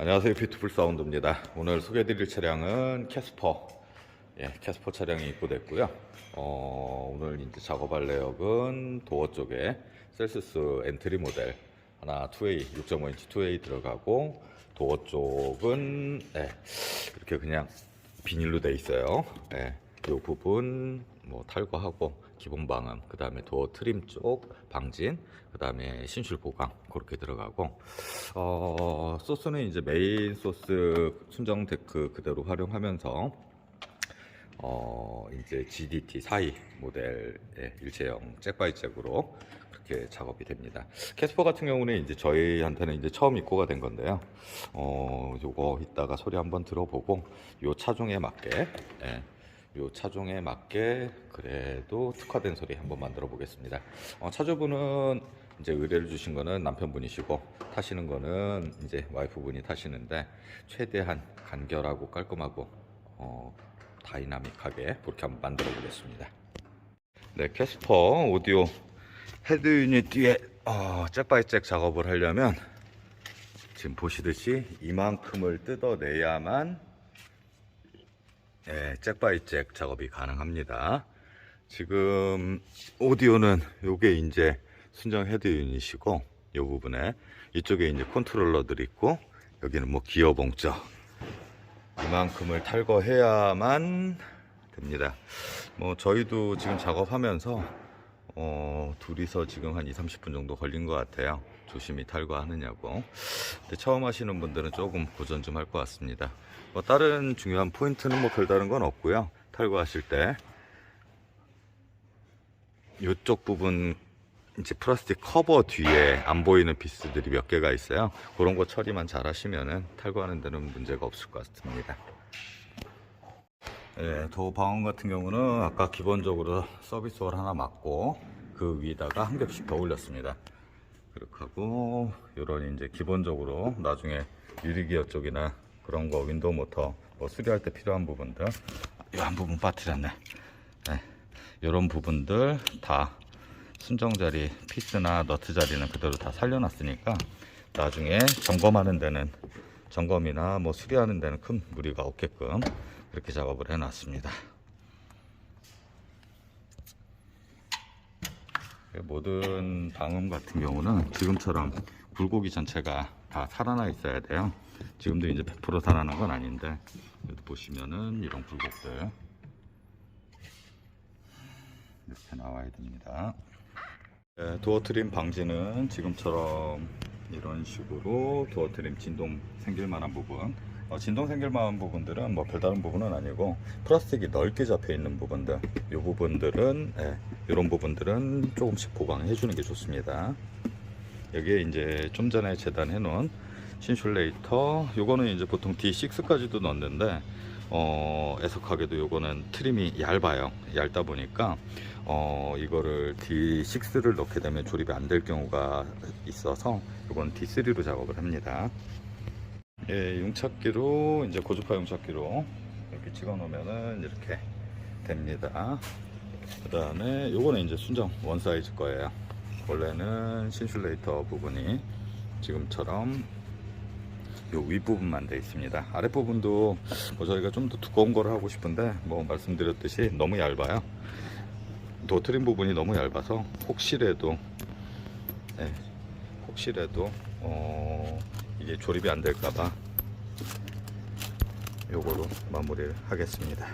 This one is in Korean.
안녕하세요. 뷰티풀 사운드입니다. 오늘 소개해드릴 차량은 캐스퍼. 예, 캐스퍼 차량이 입고됐고요. 어, 오늘 이제 작업할 내역은 도어 쪽에 셀시스 엔트리 모델 하나 2A 6.5인치 2A 들어가고 도어 쪽은 예, 이렇게 그냥 비닐로 돼 있어요. 예, 이 부분 뭐 탈거하고 기본 방음 그 다음에 도어 트림 쪽 방진 그 다음에 신술 보강 그렇게 들어가고 어, 소스는 이제 메인 소스 순정 데크 그대로 활용하면서 어, 이제 GDT 42 모델의 일체형 잭바이잭으로 그렇게 작업이 됩니다. 캐스퍼 같은 경우는 이제 저희한테는 이제 처음 입고가 된 건데요. 어, 요거 이따가 소리 한번 들어보고 요 차종에 맞게 예, 요 차종에 맞게 그래도 특화된 소리 한번 만들어 보겠습니다. 어, 차주분은 이제 의뢰를 주신 거는 남편분이시고 타시는 거는 이제 와이프분이 타시는데 최대한 간결하고 깔끔하고 어, 다이나믹하게 그렇게 한번 만들어 보겠습니다. 네, 캐스퍼 오디오 헤드 유닛 뒤에 어, 잭바이잭 작업을 하려면 지금 보시듯이 이만큼을 뜯어내야만 예, 잭바이잭 작업이 가능합니다. 지금 오디오는 요게 이제 순정 헤드 유닛이고 이 부분에 이쪽에 이제 컨트롤러들이 있고 여기는 뭐 기어 봉적 이만큼을 탈거해야만 됩니다. 뭐 저희도 지금 작업하면서 어, 둘이서 지금 한 2, 30분 정도 걸린 것 같아요. 조심히 탈거하느냐고. 근데 처음 하시는 분들은 조금 고전 좀 할 것 같습니다. 뭐 다른 중요한 포인트는 뭐 별다른 건 없고요. 탈거하실 때 이쪽 부분 이제 플라스틱 커버 뒤에 안 보이는 피스들이 몇 개가 있어요. 그런 거 처리만 잘 하시면은 탈거하는 데는 문제가 없을 것 같습니다. 예, 도어 방음 같은 경우는 아까 기본적으로 서비스홀 하나 맞고 그 위에다가 한 겹씩 더 올렸습니다. 그렇게 하고 요런 이제 기본적으로 나중에 유리기어 쪽이나 그런 거 윈도우 모터 뭐 수리할 때 필요한 부분들 이한 부분 빠뜨렸네. 네, 요런 부분들 다 순정 자리 피스나 너트 자리는 그대로 다 살려놨으니까 나중에 점검하는 데는 점검이나 뭐 수리하는 데는 큰 무리가 없게끔 이렇게 작업을 해놨습니다. 모든 방음 같은 경우는 지금처럼 굴곡이 전체가 다 살아나 있어야 돼요. 지금도 이제 100% 살아난 건 아닌데 보시면은 이런 굴곡들 이렇게 나와야 됩니다. 네, 도어 트림 방지는 지금처럼 이런 식으로 도어 트림 진동 생길 만한 부분 어, 진동 생길 만한 부분들은 뭐 별다른 부분은 아니고 플라스틱이 넓게 잡혀 있는 부분들 이 부분들은 예, 이런 부분들은 조금씩 보강해 주는 게 좋습니다. 여기에 이제 좀 전에 재단해 놓은 신슐레이터 요거는 이제 보통 D6까지도 넣는데 어, 애석하게도 요거는 트림이 얇아요. 얇다 보니까 어, 이거를 D6를 넣게 되면 조립이 안 될 경우가 있어서 요건 D3로 작업을 합니다 예, 용착기로 이제 고주파 용착기로 이렇게 찍어 놓으면은 이렇게 됩니다. 그 다음에 요거는 이제 순정 원 사이즈 거예요. 원래는 신슐레이터 부분이 지금처럼 요 윗부분만 돼 있습니다. 아랫부분도 뭐 저희가 좀 더 두꺼운 거를 하고 싶은데 뭐 말씀드렸듯이 너무 얇아요. 도트림 부분이 너무 얇아서 혹시라도 예, 혹시라도 어, 이게 조립이 안 될까봐 요거로 마무리를 하겠습니다.